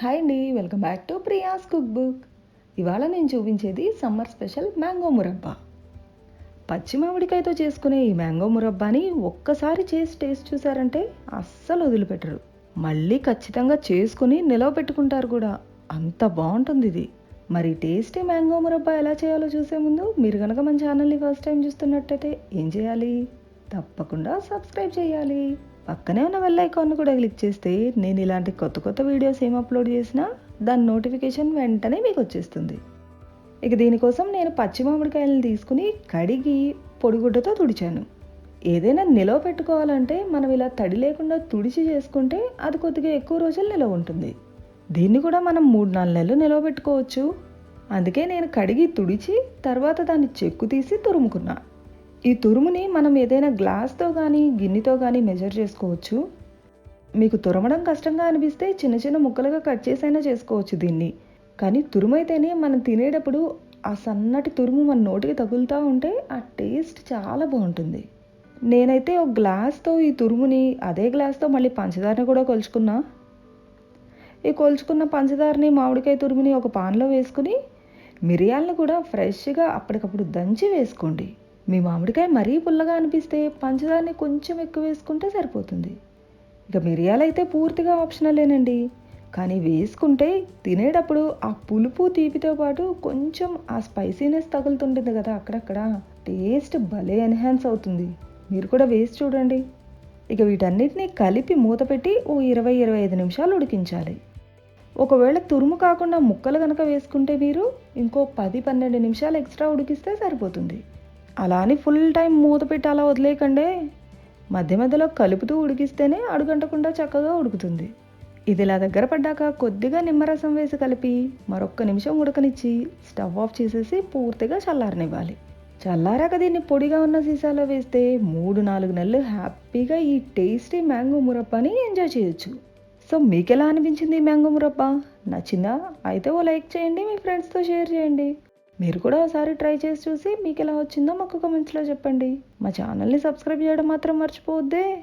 Hi అండి welcome back to Priya's cookbook ఇవాళ నేను చూపించేది సమ్మర్ స్పెషల్ మ్యాంగో మురబ్బా పచ్చి మామిడికాయతో చేసుకునే ఈ మ్యాంగో మురబ్బాని ఒక్కసారి చేసి టేస్ట్ చూసారంటే అస్సలు వదిలిపెట్టరు. మళ్ళీ ఖచ్చితంగా చేసుకుని నిలవ పెట్టుకుంటారు కూడా. అంత బాగుంటుంది ఇది. మరి టేస్టీ మ్యాంగో మురబ్బా ఎలా చేయాలో చూసే ముందు మీరు కనుక మన ఛానల్ని ఫస్ట్ టైం చూస్తున్నట్టయితే ఏం చేయాలి? తప్పకుండా సబ్స్క్రైబ్ చేయాలి. పక్కనే ఉన్న బెల్ ఐకాన్ కూడా క్లిక్ చేస్తే నేను ఇలాంటి కొత్త కొత్త వీడియోస్ ఏం అప్లోడ్ చేసినా దాని నోటిఫికేషన్ వెంటనే మీకు వచ్చేస్తుంది. ఇక దీనికోసం నేను పచ్చి మామిడికాయలను తీసుకుని కడిగి పొడిగుడ్డతో తుడిచాను. ఏదైనా నిలవ పెట్టుకోవాలంటే మనం ఇలా తడి లేకుండా తుడిచి చేసుకుంటే అది కొద్దిగా ఎక్కువ రోజులు నిలవ ఉంటుంది. దీన్ని కూడా మనం మూడు నాలుగు నెలలు నిలవ పెట్టుకోవచ్చు. అందుకే నేను కడిగి తుడిచి తర్వాత దాన్ని చెక్కు తీసి తురుముకున్నా. ఈ తురుముని మనం ఏదైనా గ్లాస్తో కానీ గిన్నెతో కానీ మెజర్ చేసుకోవచ్చు. మీకు తురమడం కష్టంగా అనిపిస్తే చిన్న చిన్న ముక్కలుగా కట్ చేసైనా చేసుకోవచ్చు దీన్ని. కానీ తురుమైతేనే మనం తినేటప్పుడు ఆ సన్నటి తురుము మన నోటికి తగులుతూ ఉంటే ఆ టేస్ట్ చాలా బాగుంటుంది. నేనైతే ఒక గ్లాస్తో ఈ తురుముని అదే గ్లాస్తో మళ్ళీ పంచదారని కూడా కొలుచుకున్నా. ఈ కొలుచుకున్న పంచదారని మామిడికాయ తురుముని ఒక పాన్లో వేసుకుని మిరియాలను కూడా ఫ్రెష్గా అప్పటికప్పుడు దంచి వేసుకోండి. మీ మామిడికాయ మరీ పుల్లగా అనిపిస్తే పంచదారని కొంచెం ఎక్కువ వేసుకుంటే సరిపోతుంది. ఇక మిరియాలైతే పూర్తిగా ఆప్షనలేనండి కానీ వేసుకుంటే తినేటప్పుడు ఆ పులుపు తీపితో పాటు కొంచెం ఆ స్పైసీనెస్ తగులుతుంటుంది కదా అక్కడక్కడ. టేస్ట్ భలే ఎన్హాన్స్ అవుతుంది. మీరు కూడా వేసి చూడండి. ఇక వీటన్నిటిని కలిపి మూత పెట్టి ఓ ఇరవై ఇరవై ఐదు నిమిషాలు ఉడికించాలి. ఒకవేళ తురుము కాకుండా ముక్కలు కనుక వేసుకుంటే మీరు ఇంకో పది పన్నెండు నిమిషాలు ఎక్స్ట్రా ఉడికిస్తే సరిపోతుంది. అలా అని ఫుల్ టైం మూత పెట్టి అలా వదిలేయకండే. మధ్య మధ్యలో కలుపుతూ ఉడికిస్తేనే అడుగంటకుండా చక్కగా ఉడుకుతుంది. ఇది ఇలా దగ్గర పడ్డాక కొద్దిగా నిమ్మరసం వేసి కలిపి మరొక్క నిమిషం ఉడకనిచ్చి స్టవ్ ఆఫ్ చేసేసి పూర్తిగా చల్లారనివ్వాలి. చల్లారాక దీన్ని పొడిగా ఉన్న సీసాలో వేస్తే మూడు నాలుగు నెలలు హ్యాపీగా ఈ టేస్టీ మ్యాంగో మురప్పని ఎంజాయ్ చేయొచ్చు. సో మీకు ఎలా అనిపించింది ఈ మ్యాంగో మురప్ప నచ్చిందా? అయితే ఓ లైక్ చేయండి మీ ఫ్రెండ్స్తో షేర్ చేయండి. మీరు కూడా ఒకసారి ట్రై చేసి చూసి మీకు ఎలా వచ్చిందో మాకు కమెంట్స్లో చెప్పండి. మా ఛానల్ని సబ్స్క్రైబ్ చేయడం మాత్రం మర్చిపోవద్దే.